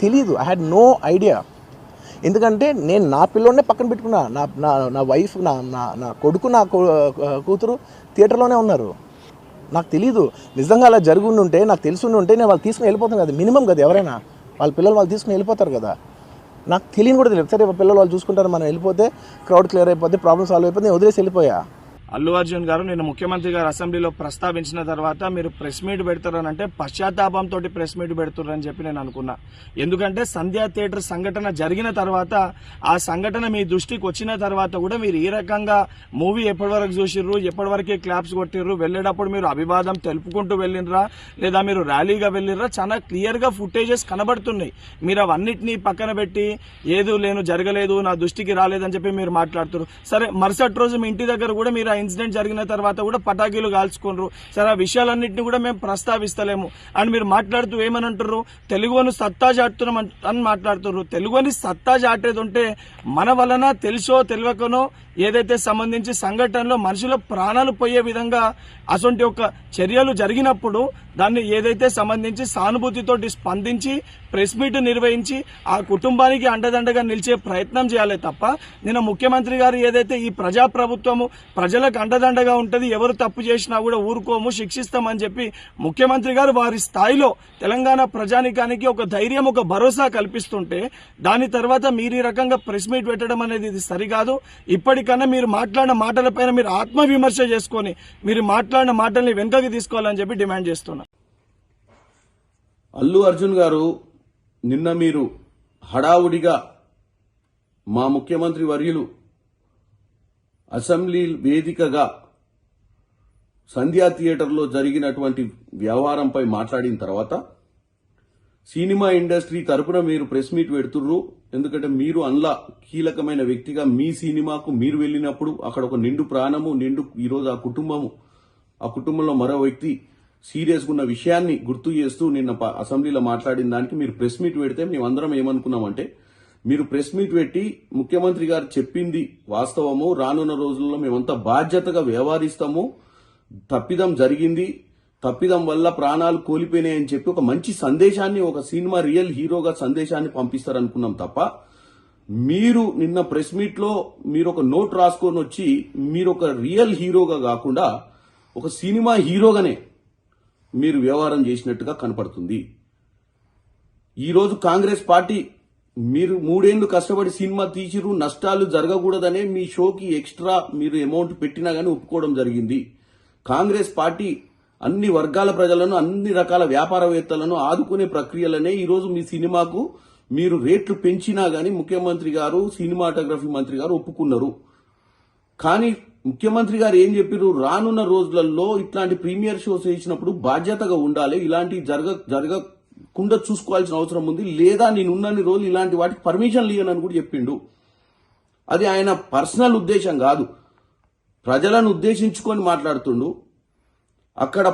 తెలియదు I had no idea ఎందుకంటే నేను నా పిల్లోనే పక్కన పెట్టుకున్నా. నా నా నా వైఫ్ నా నా నా కొడుకు నా కూతురు థియేటర్లోనే ఉన్నారు. నాకు తెలియదు నిజంగా అలా జరుగుండి ఉంటే నాకు తెలిసి ఉంటే నేను వాళ్ళు తీసుకుని వెళ్ళిపోతాను కదా. మినిమం కదా ఎవరైనా. వాళ్ళ పిల్లలు వాళ్ళు తీసుకుని వెళ్ళిపోతారు కదా. నాకు తెలియని కూడా తెలియదు. సరే పిల్లలు వాళ్ళు చూసుకుంటారు. మనం వెళ్ళిపోతే క్రౌడ్ క్లియర్ అయిపోతే ప్రాబ్లమ్ సాల్వ్ అయిపోతే నేను వదిలేసి వెళ్ళిపోయా. అల్లు అర్జున్ గారు నేను ముఖ్యమంత్రి గారు అసెంబ్లీలో ప్రస్తావించిన తర్వాత మీరు ప్రెస్ మీట్ పెడతారని అంటే పశ్చాత్తాపంతో ప్రెస్ మీట్ పెడుతున్నారని చెప్పి నేను అనుకున్నా. ఎందుకంటే సంధ్యా థియేటర్ సంఘటన జరిగిన తర్వాత ఆ సంఘటన మీ దృష్టికి వచ్చిన తర్వాత కూడా మీరు ఈ రకంగా మూవీ ఎప్పటి వరకు చూసిర్రు ఎప్పటి వరకు క్లాప్స్ కొట్టిర్రు వెళ్ళేటప్పుడు మీరు అభివాదం తెలుపుకుంటూ వెళ్ళినరా లేదా మీరు ర్యాలీగా వెళ్ళిర్రా చాలా క్లియర్గా ఫుటేజెస్ కనబడుతున్నాయి. మీరు అవన్నిటినీ పక్కన పెట్టి ఏదో లేను జరగలేదు నా దృష్టికి రాలేదని చెప్పి మీరు మాట్లాడుతున్నారు సరే మరుసటి రోజు మీ ఇంటి దగ్గర కూడా మీరు ఇన్సిడెంట్ జరిగిన తర్వాత కూడా పటాకీలు కాల్చుకున్నారు. సరే ఆ విషయాలన్నింటినీ కూడా మేము ప్రస్తావిస్తలేము. అని మీరు మాట్లాడుతూ ఏమని అంటారు తెలుగును సత్తా చాటుతున్నాం అని మాట్లాడుతున్నారు తెలుగుని సత్తా చాటేది ఉంటే మన వలన తెలుసో తెలియకనో ఏదైతే సంబంధించి సంఘటనలో మనుషుల ప్రాణాలు పోయే విధంగా అటువంటి ఒక చర్యలు జరిగినప్పుడు దాన్ని ఏదైతే సంబంధించి సానుభూతితోటి స్పందించి ప్రెస్ మీట్ నిర్వహించి ఆ కుటుంబానికి అండదండగా నిలిచే ప్రయత్నం చేయాలి తప్ప నిన్న ముఖ్యమంత్రి గారు ఏదైతే ఈ ప్రజా ప్రభుత్వము ప్రజలకు అండదండగా ఉంటది. ఎవరు తప్పు చేసినా కూడా ఊరుకోము శిక్షిస్తామని చెప్పి ముఖ్యమంత్రి గారు వారి స్థాయిలో తెలంగాణ ప్రజానికానికి ఒక ధైర్యం ఒక భరోసా కల్పిస్తుంటే దాని తర్వాత మీరు ఈ రకంగా ప్రెస్ మీట్ పెట్టడం అనేది ఇది సరికాదు. ఇప్పటికన్నా మీరు మాట్లాడిన మాటలపైన మీరు ఆత్మవిమర్శ చేసుకొని మీరు మాట్లాడిన మాటల్ని వెనుకకి తీసుకోవాలని చెప్పి డిమాండ్ చేస్తున్నా. అల్లు అర్జున్ గారు నిన్న మీరు హడావుడిగా మా ముఖ్యమంత్రి వర్యులు అసెంబ్లీ వేదికగా సంధ్యా థియేటర్లో జరిగినటువంటి వ్యవహారంపై మాట్లాడిన తర్వాత సినిమా ఇండస్ట్రీ తరపున మీరు ప్రెస్ మీట్ పెడుతుర్రు. ఎందుకంటే మీరు అందులో కీలకమైన వ్యక్తిగా మీ సినిమాకు మీరు వెళ్ళినప్పుడు అక్కడ ఒక నిండు ప్రాణము నిండు ఈరోజు ఆ కుటుంబము ఆ కుటుంబంలో మరో వ్యక్తి సీరియస్గా ఉన్న విషయాన్ని గుర్తు చేస్తూ నిన్న అసెంబ్లీలో మాట్లాడిన దానికి మీరు ప్రెస్ మీట్ పెడితే మేమందరం ఏమనుకున్నామంటే మీరు ప్రెస్ మీట్ పెట్టి ముఖ్యమంత్రి గారు చెప్పింది వాస్తవము రానున్న రోజుల్లో మేమంతా బాధ్యతగా వ్యవహరిస్తాము తప్పిదం జరిగింది. తప్పిదం వల్ల ప్రాణాలు కోల్పోయినాయని చెప్పి ఒక మంచి సందేశాన్ని ఒక సినిమా రియల్ హీరోగా సందేశాన్ని పంపిస్తారనుకున్నాం తప్ప మీరు నిన్న ప్రెస్ మీట్లో మీరు ఒక నోట్ రాసుకొని వచ్చి మీరు ఒక రియల్ హీరోగా కాకుండా ఒక సినిమా హీరోగానే మీరు వ్యవహారం చేసినట్టుగా కనపడుతుంది. ఈరోజు కాంగ్రెస్ పార్టీ మీరు మూడేళ్ళు కష్టపడి సినిమా తీసిరు నష్టాలు జరగకూడదనే మీ షోకి ఎక్స్ట్రా మీరు అమౌంట్ పెట్టినా గానీ ఒప్పుకోవడం జరిగింది. కాంగ్రెస్ పార్టీ అన్ని వర్గాల ప్రజలను అన్ని రకాల వ్యాపారవేత్తలను ఆదుకునే ప్రక్రియలనే ఈరోజు మీ సినిమాకు మీరు రేట్లు పెంచినా కానీ ముఖ్యమంత్రి గారు సినిమాటోగ్రఫీ మంత్రి గారు ఒప్పుకున్నారు. కానీ ముఖ్యమంత్రి గారు ఏం చెప్పారు రానున్న రోజులలో ఇట్లాంటి ప్రీమియర్ షోస్ వేసినప్పుడు బాధ్యతగా ఉండాలి. ఇలాంటి జరగ జరగకుండా చూసుకోవాల్సిన అవసరం ఉంది. లేదా నేను ఉన్నన్ని రోజులు ఇలాంటి వాటికి పర్మిషన్ లేనని కూడా చెప్పిండు. అది ఆయన పర్సనల్ ఉద్దేశం కాదు. ప్రజలను ఉద్దేశించుకొని మాట్లాడుతుండు. అక్కడ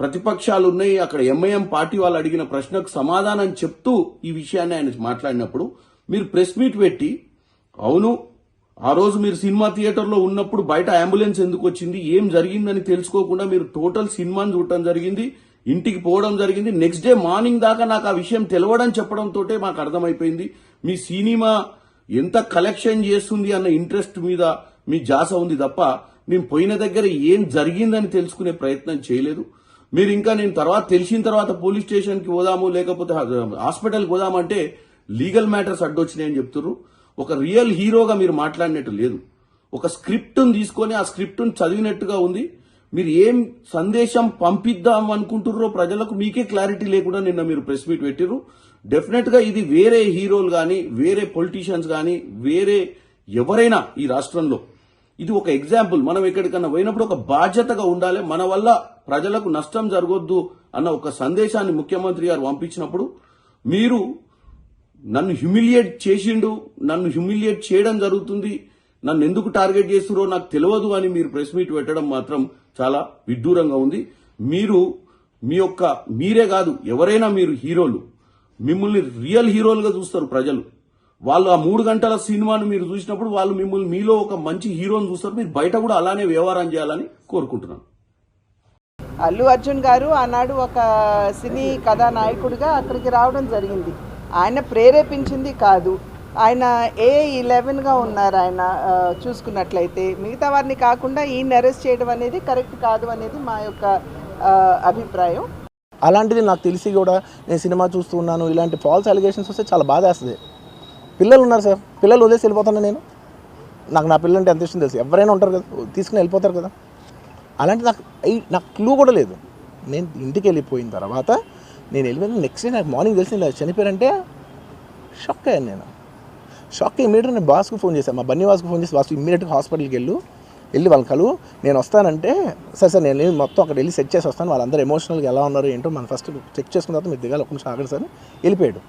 ప్రతిపక్షాలు ఉన్నాయి. అక్కడ ఎంఐఎం పార్టీ వాళ్ళు అడిగిన ప్రశ్నకు సమాధానం చెప్తూ ఈ విషయాన్ని ఆయన మాట్లాడినప్పుడు మీరు ప్రెస్ మీట్ పెట్టి అవును ఆ రోజు మీరు సినిమా థియేటర్లో ఉన్నప్పుడు బయట అంబులెన్స్ ఎందుకు వచ్చింది? ఏం జరిగిందని తెలుసుకోకుండా మీరు టోటల్ సినిమాని చూడటం జరిగింది. ఇంటికి పోవడం జరిగింది. నెక్స్ట్ డే మార్నింగ్ దాకా నాకు ఆ విషయం తెలవడం చెప్పడంతో మాకు అర్థమైపోయింది. మీ సినిమా ఎంత కలెక్షన్ చేస్తుంది అన్న ఇంట్రెస్ట్ మీద మీ జాస ఉంది తప్ప మేము పోయిన దగ్గర ఏం జరిగిందని తెలుసుకునే ప్రయత్నం చేయలేదు. మీరు ఇంకా నేను తర్వాత తెలిసిన తర్వాత పోలీస్ స్టేషన్కి పోదాము లేకపోతే హాస్పిటల్కి పోదామంటే లీగల్ మ్యాటర్స్ అడ్డొచ్చినాయని చెప్తున్నారు ఒక రియల్ హీరోగా మీరు మాట్లాడినట్టు లేదు. ఒక స్క్రిప్ట్ను తీసుకొని ఆ స్క్రిప్ట్ను చదివినట్టుగా ఉంది. మీరు ఏం సందేశం పంపిద్దాం అనుకుంటుర్రో ప్రజలకు మీకే క్లారిటీ లేకుండా నిన్న మీరు ప్రెస్ మీట్ పెట్టిర్రు. డెఫినెట్గా ఇది వేరే హీరోలు కానీ వేరే పొలిటీషియన్స్ కానీ వేరే ఎవరైనా ఈ రాష్ట్రంలో. ఇది ఒక ఎగ్జాంపుల్ మనం ఎక్కడికన్నా పోయినప్పుడు ఒక బాధ్యతగా ఉండాలి. మన వల్ల ప్రజలకు నష్టం జరగొద్దు అన్న ఒక సందేశాన్ని ముఖ్యమంత్రి గారు పంపించినప్పుడు మీరు నన్ను హ్యూమిలియేట్ చేసిండు నన్ను హ్యూమిలియేట్ చేయడం జరుగుతుంది. నన్ను ఎందుకు టార్గెట్ చేస్తురో నాకు తెలియదు అని మీరు ప్రెస్ మీట్ పెట్టడం మాత్రం చాలా విడ్డూరంగా ఉంది. మీరు మీ యొక్క మీరే కాదు ఎవరైనా మీరు హీరోలు. మిమ్మల్ని రియల్ హీరోలుగా చూస్తారు ప్రజలు. వాళ్ళు ఆ మూడు గంటల సినిమాను మీరు చూసినప్పుడు వాళ్ళు మిమ్మల్ని మీలో ఒక మంచి హీరోని చూస్తారు. మీరు బయట కూడా అలానే వ్యవహారం చేయాలని కోరుకుంటున్నాను. అల్లు అర్జున్ గారు ఆనాడు ఒక సినీ కథానాయకుడిగా అక్కడికి రావడం జరిగింది. ఆయన ప్రేరేపించింది కాదు. ఆయన ఏ ఇలెవెన్గా ఉన్నారు ఆయన చూసుకున్నట్లయితే. మిగతా వారిని కాకుండా ఈయన అరెస్ట్ చేయడం అనేది కరెక్ట్ కాదు అనేది మా యొక్క అభిప్రాయం. అలాంటిది నాకు తెలిసి కూడా నేను సినిమా చూస్తున్నాను ఇలాంటి ఫాల్స్ అలిగేషన్స్ వస్తే చాలా బాధ వేస్తుంది. పిల్లలు ఉన్నారు సార్ పిల్లలు వదిలేసి వెళ్ళిపోతాను నేను. నాకు నా పిల్లలంటే ఎంత ఇష్టం తెలుసు? ఎవరైనా ఉంటారు కదా తీసుకుని వెళ్ళిపోతారు కదా. అలాంటి నాకు నాకు క్లూ కూడా లేదు. నేను ఇంటికి వెళ్ళిపోయిన తర్వాత నేను వెళ్ళిపోయిన నెక్స్ట్ డే నాకు మార్నింగ్ తెలిసింది చనిపోయారంటే షాక్ అయ్యాను నేను. షాక్ ఇమీడియట్గా నేను బాస్కు ఫోన్ చేశాను మా బన్నీ వాసుకు ఫోన్ చేసి వాసు ఇమీడియట్గా హాస్పిటల్కి వెళ్ళు. వెళ్ళి వాళ్ళు కలు నేను వస్తానంటే సరే సార్ నేను మొత్తం అక్కడ వెళ్ళి సెట్ చేసి వస్తాను. వాళ్ళందరూ ఎమోషనల్గా ఎలా ఉన్నారు ఏంటో మనం ఫస్ట్ చెక్ చేసుకున్న తర్వాత మీరు దిగాలి. ఒక నిమిషం ఆగండి సార్. వెళ్ళిపోయాడు.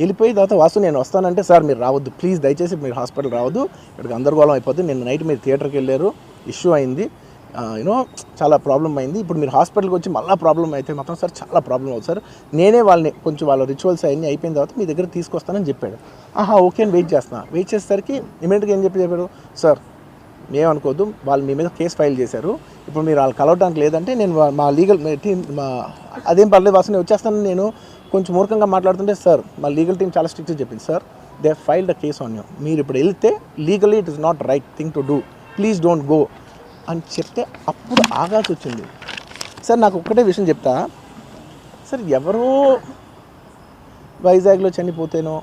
వెళ్ళిపోయిన తర్వాత వాసు నేను వస్తానంటే సార్ మీరు రావద్దు. ప్లీజ్ దయచేసి మీరు హాస్పిటల్ రావద్దు. ఇక్కడికి గందరగోళం అయిపోతుంది నిన్న నైట్ మీరు థియేటర్కి వెళ్ళారు. ఇష్యూ అయింది. యూనో చాలా ప్రాబ్లం అయింది. ఇప్పుడు మీరు హాస్పిటల్కి వచ్చి మళ్ళీ ప్రాబ్లం అయితే మాత్రం సార్ చాలా ప్రాబ్లం అవుతుంది సార్. నేనే వాళ్ళని కొంచెం వాళ్ళ రిచువల్స్ అవన్నీ అయిపోయిన తర్వాత మీ దగ్గర తీసుకొస్తానని చెప్పాడు. ఆహా ఓకే అని వెయిట్ చేస్తున్నా. వెయిట్ చేసేసరికి ఇమీడియట్గా ఏం చెప్పి చెప్పాడు? సార్ ఏమనుకోవద్దు వాళ్ళు మీ మీద కేసు ఫైల్ చేశారు. ఇప్పుడు మీరు వాళ్ళు కలవడానికి లేదంటే నేను మా లీగల్ టీం మా అదేం పర్లేదు వాసన నేను వచ్చేస్తాను నేను కొంచెం మూర్ఖంగా మాట్లాడుతుంటే సార్ మా లీగల్ టీం చాలా స్ట్రిక్ట్గా చెప్పింది. Sir they file the case on you. మీరు ఇప్పుడు వెళ్తే legally it is not right thing to do. Please don't go. అని చెప్తే అప్పుడు ఆగాల్సి వచ్చింది. సార్ నాకు ఒక్కటే విషయం చెప్తా. సార్ ఎవరో వైజాగ్లో చనిపోతేనో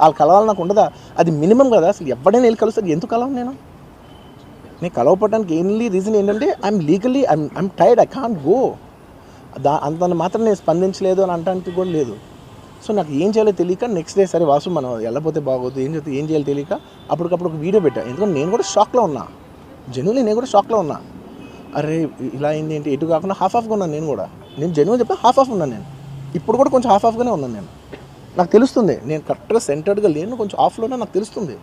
వాళ్ళు కలవాలి నాకు ఉండదా? అది మినిమం కదా అసలు ఎవడైనా వెళ్ళి కలుస్తారు ఎందుకు కలవను నేను? నేను కలవపడడానికి ఎన్లీ రీజన్ ఏంటంటే I'm legally I'm I'm tired I can't go దా అంత మాత్రం నేను స్పందించలేదు అని అంటానికి కూడా లేదు. సో నాకు ఏం చేయాలో తెలియక నెక్స్ట్ డే సరే వాసు మనం వెళ్ళపోతే బాగోదు ఏం చేస్తే ఏం చేయాలో తెలియక అప్పటికప్పుడు ఒక వీడియో పెట్టా. ఎందుకంటే నేను కూడా షాక్లో ఉన్నా. జెన్యున్లీ నేను కూడా షాక్లో ఉన్నా. అరే ఇలా అయింది ఏంటి? ఎటు కాకుండా హాఫ్ ఆఫ్గా ఉన్నాను నేను కూడా. నేను జెన్యున్ చెప్పా హాఫ్ ఆఫ్ ఉన్నాను నేను. ఇప్పుడు కూడా కొంచెం హాఫ్ ఆఫ్గానే ఉన్నాను నేను. నాకు తెలుస్తుంది. నేను కరెక్ట్గా సెంటర్డ్గా లేను కొంచెం ఆఫ్లోనే నాకు తెలుస్తుంది.